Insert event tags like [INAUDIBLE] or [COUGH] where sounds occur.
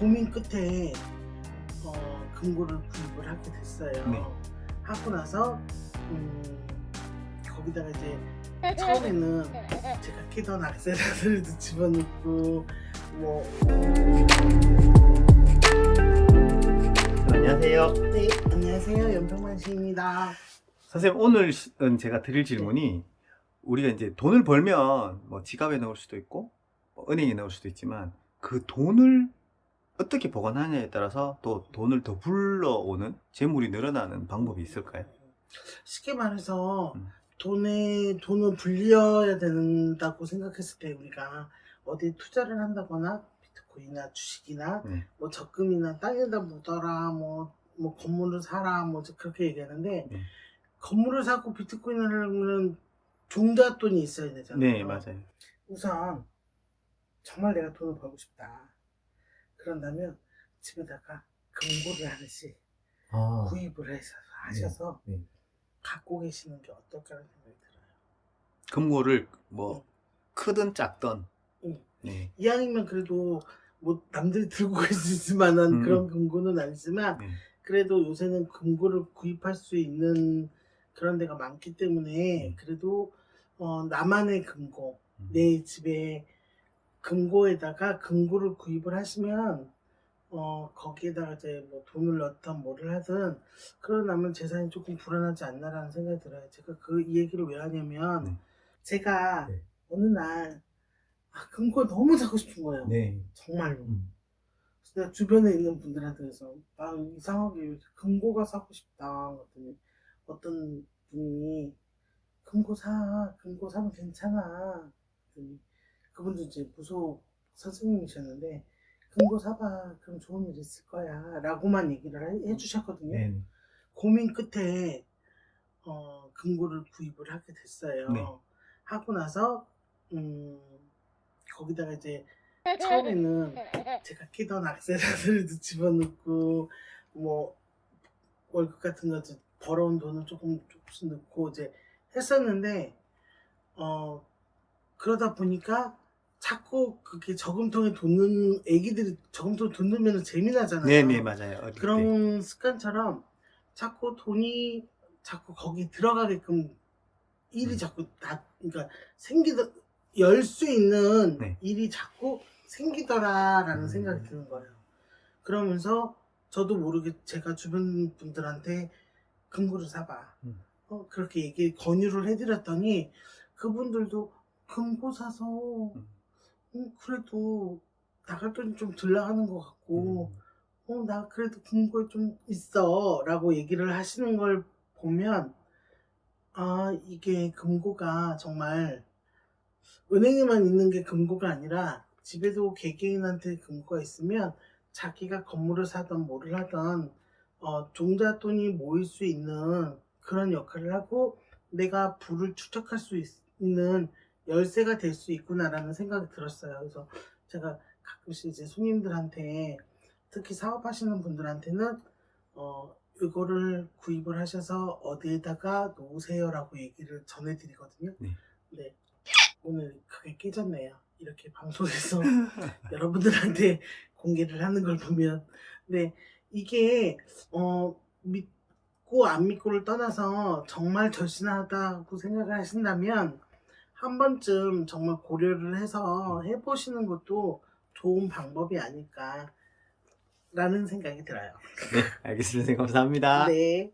고민 끝에 어, 금고를 구입을 하게 됐어요. 네. 하고 나서 음, 거기다가 이제 처음에는 [LAUGHS] 제가 끼던 악세사리도 집어넣고 뭐 안녕하세요. 네, 안녕하세요 연평만 씨입니다. 선생님 오늘은 제가 드릴 질문이 우리가 이제 돈을 벌면 뭐 지갑에 넣을 수도 있고 뭐 은행에 넣을 수도 있지만 그 돈을 어떻게 보관하냐에 따라서 또 돈을 더 불러오는 재물이 늘어나는 방법이 있을까요? 쉽게 말해서 음. 돈에 돈을 불려야 된다고 생각했을 때 우리가 어디 투자를 한다거나 비트코인이나 주식이나 네. 뭐 적금이나 땅에다 묻어라 뭐, 뭐 건물을 사라 뭐 그렇게 얘기하는데 네. 건물을 사고 비트코인을 하려면 종잣돈이 있어야 되잖아요. 네, 맞아요. 우선 정말 내가 돈을 벌고 싶다. 그런다면 집에다가 금고를 하나씩 아, 구입을 해서 하셔서 네. 갖고 계시는 게 어떨까라는 생각이 들어요. 금고를 뭐 크든 작든 응. 네. 이왕이면 그래도 뭐 남들이 들고 갈수 있을 만한 음. 그런 금고는 아니지만 네. 그래도 요새는 금고를 구입할 수 있는 그런 데가 많기 때문에 음. 그래도 어, 나만의 금고 음. 내 집에 금고에다가 금고를 구입을 하시면 어 거기에다가 이제 뭐 돈을 넣든 뭐를 하든 그러나면 재산이 조금 불안하지 않나라는 생각이 들어요. 제가 그 이 얘기를 왜 하냐면 네. 제가 네. 어느 날 아, 금고 너무 사고 싶은 거예요. 네. 정말로. 음. 그래서 내가 주변에 있는 분들한테 그래서 나 이상하게 금고가 사고 싶다 그랬더니 어떤 분이 금고 사 금고 사면 괜찮아 그랬더니 그분도 이제 무속 선생님이셨는데 금고 사봐 그럼 좋은 일 있을 거야 라고만 얘기를 해- 해주셨거든요 네. 고민 끝에 어, 금고를 구입을 하게 됐어요 네. 하고 나서 음, 거기다가 이제 처음에는 제가 끼던 악세사리도 [LAUGHS] 집어넣고 뭐 월급 같은 거 벌어온 돈을 조금 조금씩 넣고 이제 했었는데 어 그러다 보니까 자꾸 그게 저금통에 돈 넣는 애기들이 저금통에 돈 넣으면 재미나잖아요. 네, 네, 맞아요. 어릴 때. 그런 습관처럼 자꾸 돈이 자꾸 거기 들어가게끔 일이 음. 자꾸 다 그러니까 생기더 열 수 있는 네. 일이 자꾸 생기더라라는 음. 생각이 드는 거예요. 그러면서 저도 모르게 제가 주변 분들한테 금고를 사봐. 음. 어, 그렇게 얘기 권유를 해드렸더니 그분들도 금고 사서 음. 음, 그래도 나갈 돈이 좀덜 나가는 것 같고 음. 어, 나 그래도 금고에 좀 있어. 라고 얘기를 하시는 걸 보면, 아, 이게 금고가 정말, 은행에만 있는 게 금고가 아니라, 집에도 개개인한테 금고가 있으면, 자기가 건물을 사든 뭐를 하든, 어, 종잣돈이 모일 수 있는 그런 역할을 하고, 내가 부를 축적할 수 있, 는 열쇠가 될 수 있구나라는 생각이 들었어요. 그래서 제가 가끔씩 이제 손님들한테 특히 사업하시는 분들한테는 어 이거를 구입을 하셔서 어디에다가 놓으세요라고 얘기를 전해드리거든요. 네. 네. 오늘 그게 깨졌네요. 이렇게 방송에서 [LAUGHS] 여러분들한테 공개를 하는 걸 보면, 네 이게 어 믿고 안 믿고를 떠나서 정말 절신하다고 생각을 하신다면 한 번쯤 정말 고려를 해서 해보시는 것도 좋은 방법이 아닐까. 라는 생각이 들어요. 네, 알겠습니다. 감사합니다. 네.